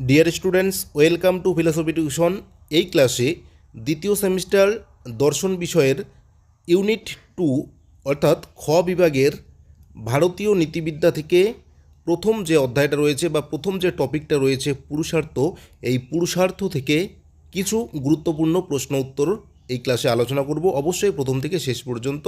Dear students welcome to philosophy tuition এই ক্লাসে দ্বিতীয় সেমিস্টার দর্শন বিষয়ের ইউনিট টু অর্থাৎ খ বিভাগের ভারতীয় নীতিবিদ্যা থেকে প্রথম যে অধ্যায়টা রয়েছে বা প্রথম যে টপিকটা রয়েছে পুরুষার্থ, এই পুরুষার্থ থেকে কিছু গুরুত্বপূর্ণ প্রশ্ন উত্তর এই ক্লাসে আলোচনা করব। অবশ্যই প্রথম থেকে শেষ পর্যন্ত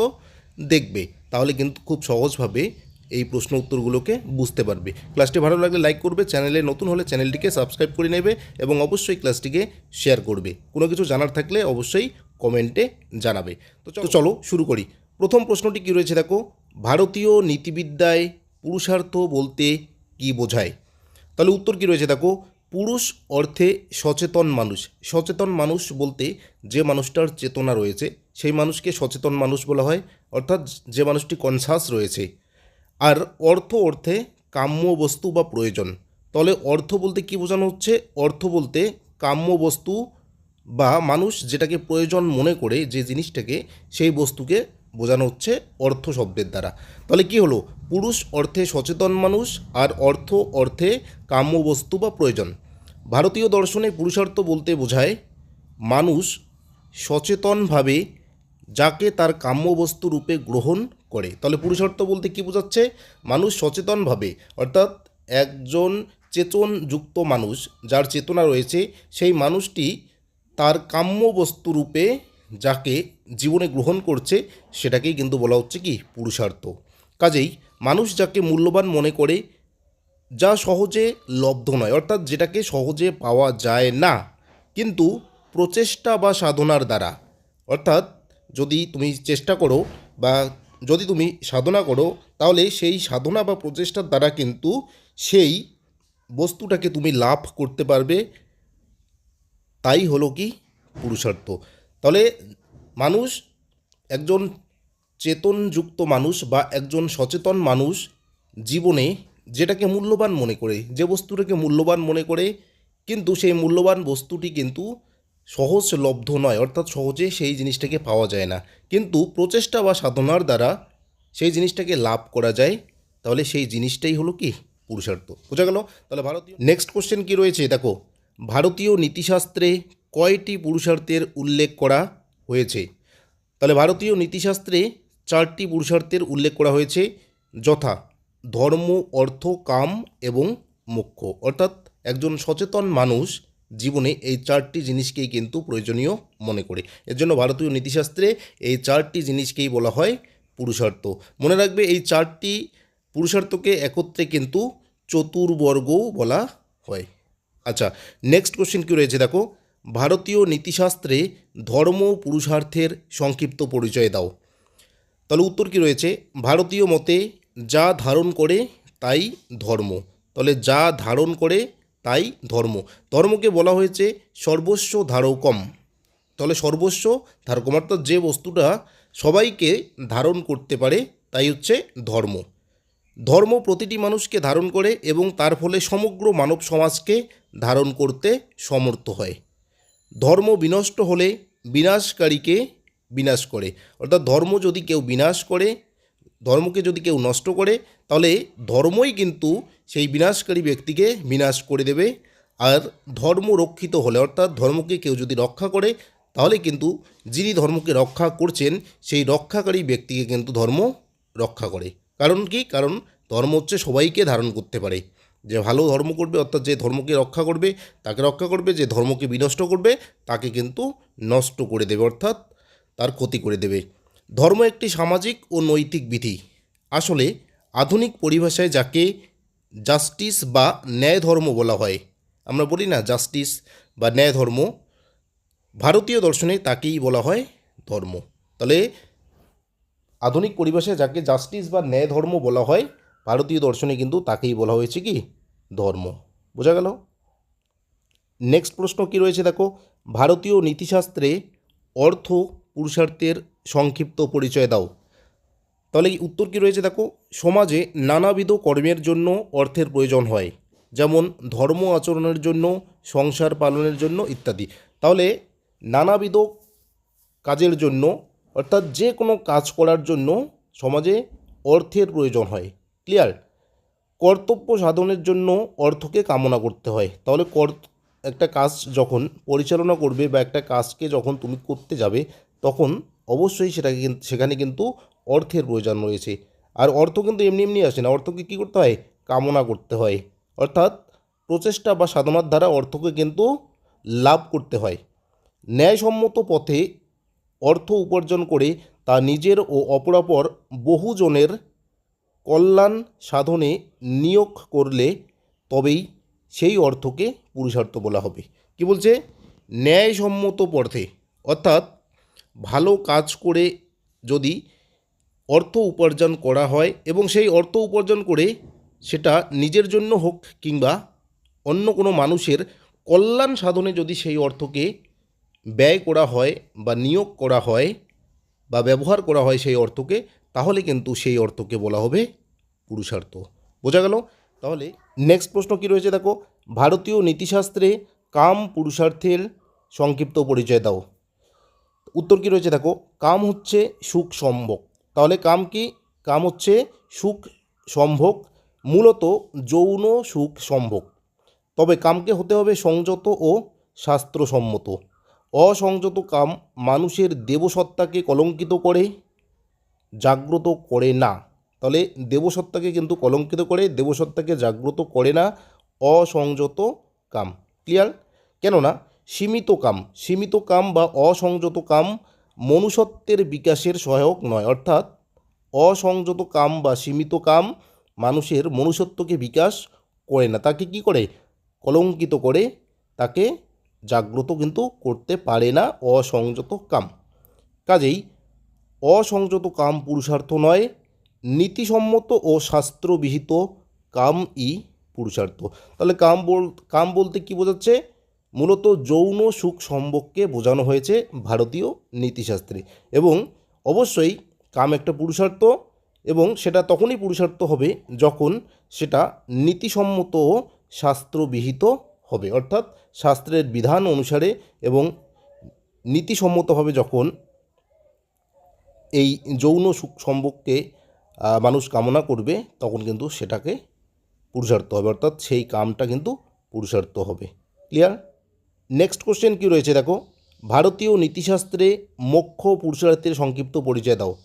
দেখবে। তাহলে কিন্তু খুব সহজভাবে এই প্রশ্ন উত্তরগুলোকে বুঝতে পারবে। ক্লাসটি ভালো লাগলে লাইক করবে, চ্যানেলে নতুন হলে চ্যানেলটিকে সাবস্ক্রাইব করে নেবে এবং অবশ্যই ক্লাসটিকে শেয়ার করবে। কোনো কিছু জানার থাকলে অবশ্যই কমেন্টে জানাবে। তো চলো- শুরু করি। প্রথম প্রশ্নটি কী রয়েছে দেখো? ভারতীয় নীতিবিদ্যায় পুরুষার্থ বলতে কি বোঝায়? তাহলে উত্তর কী রয়েছে দেখো? পুরুষ অর্থে সচেতন মানুষ। সচেতন মানুষ বলতে যে মানুষটার চেতনা রয়েছে, সেই মানুষকে সচেতন মানুষ বলা হয়। অর্থাৎ যে মানুষটি কনসাস রয়েছে আর অর্থ অর্থে কাম্য বস্তু বা প্রয়োজন। তাহলে অর্থ বলতে কি বোঝানো হচ্ছে? অর্থ বলতে কাম্য বস্তু বা মানুষ যেটাকে প্রয়োজন মনে করে যে জিনিসটাকে, সেই বস্তুকে বোঝানো হচ্ছে অর্থ শব্দের দ্বারা। তাহলে কি হলো? পুরুষ অর্থে সচেতন মানুষ আর অর্থ অর্থে কাম্য বস্তু বা প্রয়োজন। ভারতীয় দর্শনে পুরুষার্থ বলতে বোঝায়, মানুষ সচেতনভাবে যাকে তার কাম্য বস্তু রূপে গ্রহণ করে। তাহলে পুরুষার্থ বলতে কি বোঝাচ্ছে? মানুষ সচেতনভাবে, অর্থাৎ একজন চেতনযুক্ত মানুষ যার চেতনা রয়েছে, সেই মানুষটি তার কাম্য বস্তু রূপে যাকে জীবনে গ্রহণ করছে, সেটাকেই কিন্তু বলা হচ্ছে কি পুরুষার্থ। কাজেই মানুষ যাকে মূল্যবান মনে করে, যা সহজে লব্ধ নয়, অর্থাৎ যেটাকে সহজে পাওয়া যায় না, কিন্তু প্রচেষ্টা বা সাধনার দ্বারা, অর্থাৎ যদি তুমি চেষ্টা করো বা যদি তুমি সাধনা করো, তাহলে সেই সাধনা বা প্রচেষ্টার দ্বারা কিন্তু সেই বস্তুটাকে তুমি লাভ করতে পারবে। তাই হলো কি? পুরুষার্থ। তাহলে মানুষ একজন চেতনযুক্ত মানুষ বা একজন সচেতন মানুষ জীবনে যেটাকে মূল্যবান মনে করে, যে বস্তুটাকে মূল্যবান মনে করে, কিন্তু সেই মূল্যবান বস্তুটি কিন্তু সহজলব্ধ নয়, অর্থাৎ সহজে সেই জিনিসটাকে পাওয়া যায় না। কিন্তু প্রচেষ্টা বা সাধনার দ্বারা সেই জিনিসটাকে লাভ করা যায়, তাহলে সেই জিনিসটাই হলো কি? পুরুষার্থ। বোঝা গেল? তাহলে ভারতীয় নেক্সট কোশ্চেন কি রয়েছে? দেখো, ভারতীয় নীতিশাস্ত্রে কয়টি পুরুষার্থের উল্লেখ করা হয়েছে? তাহলে ভারতীয় নীতিশাস্ত্রে চারটি পুরুষার্থের উল্লেখ করা হয়েছে। যথা, ধর্ম, অর্থ, কাম এবং মোক্ষ। অর্থাৎ একজন সচেতন মানুষ জীবনে এই চারটি জিনিসকেই কিন্তু প্রয়োজনীয় মনে করে। এর জন্য ভারতীয় নীতিশাস্ত্রে এই চারটি জিনিসকেই বলা হয় পুরুষার্থ। মনে রাখবে এই চারটি পুরুষার্থকে একত্রে কিন্তু চতুর্বর্গও বলা হয়। আচ্ছা নেক্সট কোশ্চেন কী রয়েছে দেখো? ভারতীয় নীতিশাস্ত্রে ধর্ম পুরুষার্থের সংক্ষিপ্ত পরিচয় দাও। তাহলে উত্তর কী রয়েছে? ভারতীয় মতে যা ধারণ করে তাই ধর্ম। তাহলে যা ধারণ করে তাই ধর্ম। ধর্মকে বলা হয়েছে সর্বস্ব ধারকম। তাহলে সর্বস্ব ধারকম অর্থাৎ যে বস্তুটা সবাইকে ধারণ করতে পারে, তাই হচ্ছে ধর্ম। ধর্ম প্রতিটি মানুষকে ধারণ করে এবং তার ফলে সমগ্র মানব সমাজকে ধারণ করতে সমর্থ হয়। ধর্ম বিনষ্ট হলে বিনাশকারীকে বিনাশ করে। অর্থাৎ ধর্ম যদি কেউ বিনাশ করে ধর্মকে যদি কেউ নষ্ট করে, তাহলে ধর্মই কিন্তু সেই বিনাশকারী ব্যক্তিকে বিনাশ করে দেবে। আর ধর্ম রক্ষিত হলে, অর্থাৎ ধর্মকে কেউ যদি রক্ষা করে, তাহলে কিন্তু যিনি ধর্মকে রক্ষা করছেন, সেই রক্ষাকারী ব্যক্তিকে কিন্তু ধর্ম রক্ষা করে। কারণ কি? কারণ ধর্ম হচ্ছে সবাইকে ধারণ করতে পারে। যে ভালো ধর্ম করবে, অর্থাৎ যে ধর্মকে রক্ষা করবে, তাকে রক্ষা করবে, যে ধর্মকে বিনষ্ট করবে, তাকে কিন্তু নষ্ট করে দেবে, অর্থাৎ তার ক্ষতি করে দেবে। ধর্ম একটি সামাজিক ও নৈতিক বিধি। আসলে আধুনিক পরিভাষায় যাকে জাস্টিস বা ন্যায় ধর্ম বলা হয়, আমরা বলি না জাস্টিস বা ন্যায় ধর্ম ভারতীয় দর্শনে তাকেই বলা হয় ধর্ম। তাহলে আধুনিক পরিবেশে যাকে জাস্টিস বা ন্যায় ধর্ম বলা হয়, ভারতীয় দর্শনে কিন্তু তাকেই বলা হয়েছে কি? ধর্ম। বোঝা গেল? নেক্সট প্রশ্ন কি রয়েছে দেখো? ভারতীয় নীতিশাস্ত্রে অর্থ পুরুষার্থের সংক্ষিপ্ত পরিচয় দাও। তাহলে উত্তর কী রয়েছে? দেখো, সমাজে নানাবিধ কর্মের জন্য অর্থের প্রয়োজন হয়। যেমন ধর্ম আচরণের জন্য, সংসার পালনের জন্য ইত্যাদি। তাহলে নানাবিধ কাজের জন্য, অর্থাৎ যে কোনো কাজ করার জন্য সমাজে অর্থের প্রয়োজন হয়। ক্লিয়ার? কর্তব্য সাধনের জন্য অর্থকে কামনা করতে হয়। তাহলে কর একটা কাজ যখন পরিচালনা করবে বা একটা কাজকে যখন তুমি করতে যাবে তখন অবশ্যই সেটাকে সেখানে কিন্তু অর্থের প্রয়োজন রয়েছে। আর অর্থ কিন্তু এমনি এমনি আসে না। অর্থকে কী করতে হয়? কামনা করতে হয়। অর্থাৎ প্রচেষ্টা বা সাধনার দ্বারা অর্থকে কিন্তু লাভ করতে হয়। ন্যায়সম্মত পথে অর্থ উপার্জন করে তা নিজের ও অপরাপর বহুজনের কল্যাণ সাধনে নিয়োগ করলে তবেই সেই অর্থকে পুরুষার্থ বলা হবে। কি বলছে? ন্যায়সম্মত পথে। অর্থাৎ ভালো কাজ করে যদি অর্থ উপার্জন করা হয় এবং সেই অর্থ উপার্জন করে সেটা নিজের জন্য হোক কিংবা অন্য কোনো মানুষের কল্যাণ সাধনে যদি সেই অর্থকে ব্যয় করা হয় বা নিয়োগ করা হয় বা ব্যবহার করা হয় সেই অর্থকে, তাহলে কিন্তু সেই অর্থকে বলা হবে পুরুষার্থ। বোঝা গেল? তাহলে নেক্সট প্রশ্ন কী রয়েছে দেখো? ভারতীয় নীতিশাস্ত্রে কাম পুরুষার্থের সংক্ষিপ্ত পরিচয় দাও। উত্তর কী রয়েছে? দেখো, কাম হচ্ছে সুখ সম্ভোগ। তাহলে কাম কি? কাম হচ্ছে সুখ সম্ভোগ, মূলত যৌন সুখ সম্ভোগ। তবে কামকে হতে হবে সংযত ও শাস্ত্রসম্মত। অসংযত কাম মানুষের দেবসত্তাকে কলঙ্কিত করে, জাগ্রত করে না। তাহলে দেবসত্তাকে কিন্তু কলঙ্কিত করে, দেবসত্তাকে জাগ্রত করে না, অসংযত কাম। ক্লিয়ার? কেননা সীমিত কাম সীমিত কাম বা অসংযত কাম মনুষ্যত্বের বিকাশের সহায়ক নয়। অর্থাৎ অসংযত কাম বা সীমিত কাম মানুষের মনুষ্যত্বকে বিকাশ করে না। তাকে কি করে? কলঙ্কিত করে। তাকে জাগ্রত কিন্তু করতে পারে না অসংযত কাম কাজেই অসংযত কাম পুরুষার্থ নয়, নীতিসম্মত ও শাস্ত্রবিহিত কাম ই পুরুষার্থ। তাহলে কাম বল, কাম বলতে কি বোঝাচ্ছে? মূলত যৌন সুখ সম্ভোগকে বোঝানো হয়েছে ভারতীয় নীতিশাস্ত্রে। এবং অবশ্যই কাম একটা পুরুষার্থ এবং সেটা তখনই পুরুষার্থ হবে যখন সেটা নীতিসম্মত ও শাস্ত্রবিহিত হবে। অর্থাৎ শাস্ত্রের বিধান অনুসারে এবং নীতিসম্মতভাবে যখন এই যৌন সুখ সম্ভোগকে আহ, মানুষ কামনা করবে তখন কিন্তু সেটাকে পুরুষার্থ হবে। অর্থাৎ সেই কামটা কিন্তু পুরুষার্থ হবে। ক্লিয়ার? নেক্সট কোশ্চেন কী রয়েছে দেখো? ভারতীয় নীতিশাস্ত্রে মোক্ষ পুরুষার্থের সংক্ষিপ্ত পরিচয় দাও।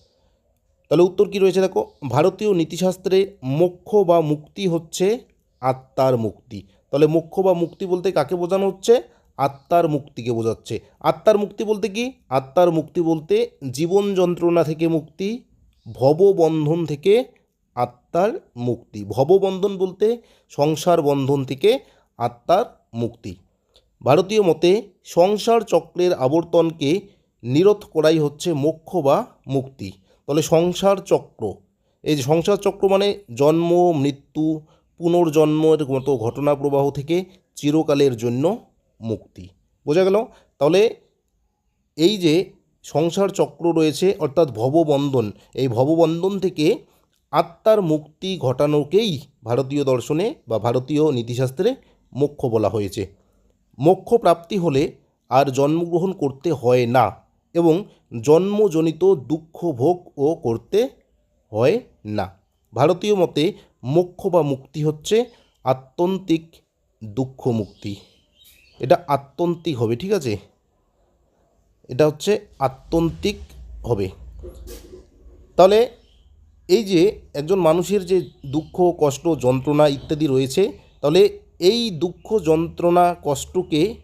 তাহলে উত্তর কী রয়েছে দেখো? ভারতীয় নীতিশাস্ত্রে মোক্ষ বা মুক্তি হচ্ছে আত্মার মুক্তি। তাহলে মোক্ষ বা মুক্তি বলতে কাকে বোঝানো হচ্ছে? আত্মার মুক্তিকে বোঝাচ্ছে। আত্মার মুক্তি বলতে কি? আত্মার মুক্তি বলতে জীবন যন্ত্রণা থেকে মুক্তি ভববন্ধন থেকে আত্মার মুক্তি। ভববন্ধন বলতে সংসার বন্ধন থেকে আত্মার মুক্তি। ভারতীয় মতে সংসার চক্রের আবর্তনকে নিরোধ করাই হচ্ছে মোক্ষ বা মুক্তি। তাহলে সংসার চক্র, এই যে সংসার চক্র মানে জন্ম, মৃত্যু পুনর্জন্মের মতো ঘটনা প্রবাহ থেকে চিরকালের জন্য মুক্তি। বোঝা গেল? তাহলে এই যে সংসার চক্র রয়েছে, অর্থাৎ ভববন্ধন, এই ভববন্ধন থেকে আত্মার মুক্তি ঘটানোকেই ভারতীয় দর্শনে বা ভারতীয় নীতিশাস্ত্রে মোক্ষ বলা হয়েছে। মোক্ষ প্রাপ্তি হলে আর জন্মগ্রহণ করতে হয় না এবং জন্মজনিত দুঃখ ভোগ ও করতে হয় না। ভারতীয় মতে মোক্ষ বা মুক্তি হচ্ছে আত্যন্তিক দুঃখ মুক্তি। এটা আত্যন্তিক হবে, ঠিক আছে? এটা হচ্ছে আত্যন্তিক হবে। তাহলে এই যে একজন মানুষের যে দুঃখ, কষ্ট, যন্ত্রণা ইত্যাদি রয়েছে, তাহলে এই দুঃখ যন্ত্রণা কষ্টকে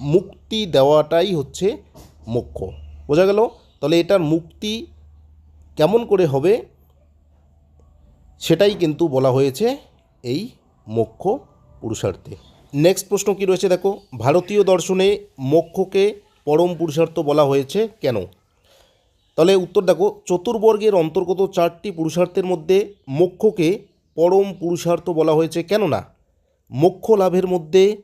মুক্তি দেওয়াটাই হচ্ছে মোক্ষ। বোঝা গেল? তাহলে এটার মুক্তি কেমন করে হবে? সেটাই কিন্তু বলা হয়েছে এই মোক্ষ পুরুষার্থে। নেক্সট প্রশ্ন কি রয়েছে দেখো? ভারতীয় দর্শনে মোক্ষকে পরম পুরুষার্থ বলা হয়েছে কেন? তাহলে উত্তর দেখো, চতুর্বর্গের অন্তর্গত চারটি পুরুষার্থের মধ্যে মোক্ষকে পরম পুরুষার্থ বলা হয়েছে কেননা? মোক্ষ লাভের মধ্যে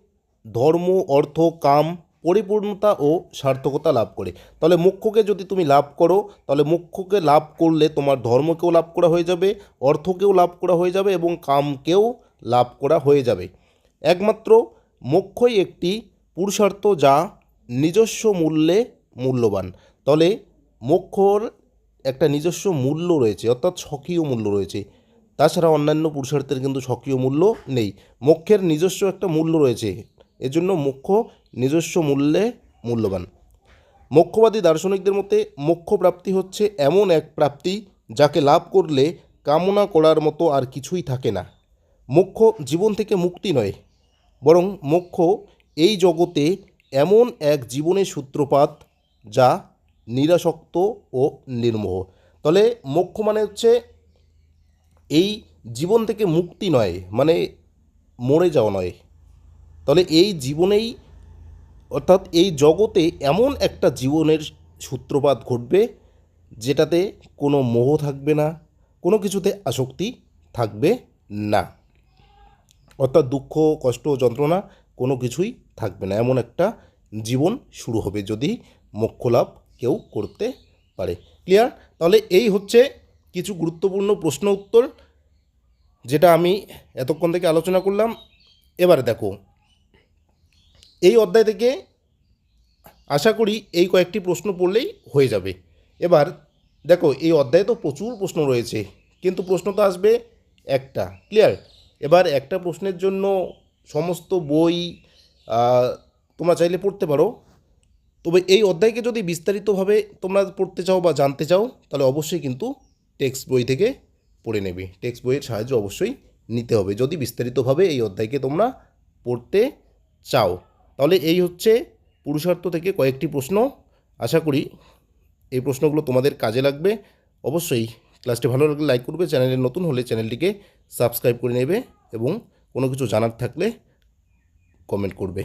ধর্ম, অর্থ, কাম, পরিপূর্ণতা ও সার্থকতা লাভ করে। তাহলে মোক্ষকে যদি তুমি লাভ করো, তাহলে মোক্ষকে লাভ করলে তোমার ধর্মকেও লাভ করা হয়ে যাবে, অর্থকেও লাভ করা হয়ে যাবে এবং কামকেও লাভ করা হয়ে যাবে। একমাত্র মোক্ষই একটি পুরুষার্থ যা নিজস্ব মূল্যে মূল্যবান। তাহলে মোক্ষর একটা নিজস্ব মূল্য রয়েছে, অর্থাৎ স্বকীয় মূল্য রয়েছে। তাছাড়া অন্যান্য পুরুষার্থের কিন্তু সক্রিয় মূল্য নেই। মোক্ষের নিজস্ব একটা মূল্য রয়েছে। এজন্য মোক্ষ নিজস্ব মূল্যে মূল্যবান। মোক্ষবাদী দার্শনিকদের মতে, মোক্ষ প্রাপ্তি হচ্ছে এমন এক প্রাপ্তি যাকে লাভ করলে কামনা করার মতো আর কিছুই থাকে না। মোক্ষ জীবন থেকে মুক্তি নয়, বরং মোক্ষ এই জগতে এমন এক জীবনের সূত্রপাত যা নিরাসক্ত ও নির্মোহ। তাহলে মোক্ষ মানে হচ্ছে এই জীবন থেকে মুক্তি নয় মানে মরে যাওয়া নয়। তাহলে এই জীবনেই, অর্থাৎ এই জগতে এমন একটা জীবনের সূত্রপাত ঘটবে, যেটাতে কোনো মোহ থাকবে না, কোনো কিছুতে আসক্তি থাকবে না। অর্থাৎ দুঃখ, কষ্ট, যন্ত্রণা কোনো কিছুই থাকবে না। এমন একটা জীবন শুরু হবে যদি মোক্ষ লাভ কেউ করতে পারে। ক্লিয়ার তাহলে এই হচ্ছে কিছু গুরুত্বপূর্ণ প্রশ্ন উত্তর, যেটা আমি এতক্ষণ থেকে আলোচনা করলাম। এবারে দেখো, এই অধ্যায় থেকে আশা করি এই কয়েকটি প্রশ্ন পড়লেই হয়ে যাবে। এবার দেখো, এই অধ্যায়ে তো প্রচুর প্রশ্ন রয়েছে, কিন্তু প্রশ্ন তো আসবে একটা, ক্লিয়ার? এবার একটা প্রশ্নের জন্য সমস্ত বই তোমরা চাইলে পড়তে পারো। তবে এই অধ্যায়কে যদি বিস্তারিতভাবে তোমরা পড়তে চাও বা জানতে চাও, তাহলে অবশ্যই কিন্তু টেক্সট বই থেকে পড়ে নেবে। টেক্সট বইয়ের সাহায্য অবশ্যই নিতে হবে। যদি বিস্তারিতভাবে এই অধ্যায়কে তোমরা পড়তে চাও, তাহলে এই হচ্ছে পুরুষার্থ থেকে কয়েকটি প্রশ্ন। আশা করি এই প্রশ্নগুলো তোমাদের কাজে লাগবে। অবশ্যই ক্লাসটি ভালো লাগলে লাইক করবে, চ্যানেলে নতুন হলে চ্যানেলটিকে সাবস্ক্রাইব করে নেবে এবং কোনো কিছু জানার থাকলে কমেন্ট করবে।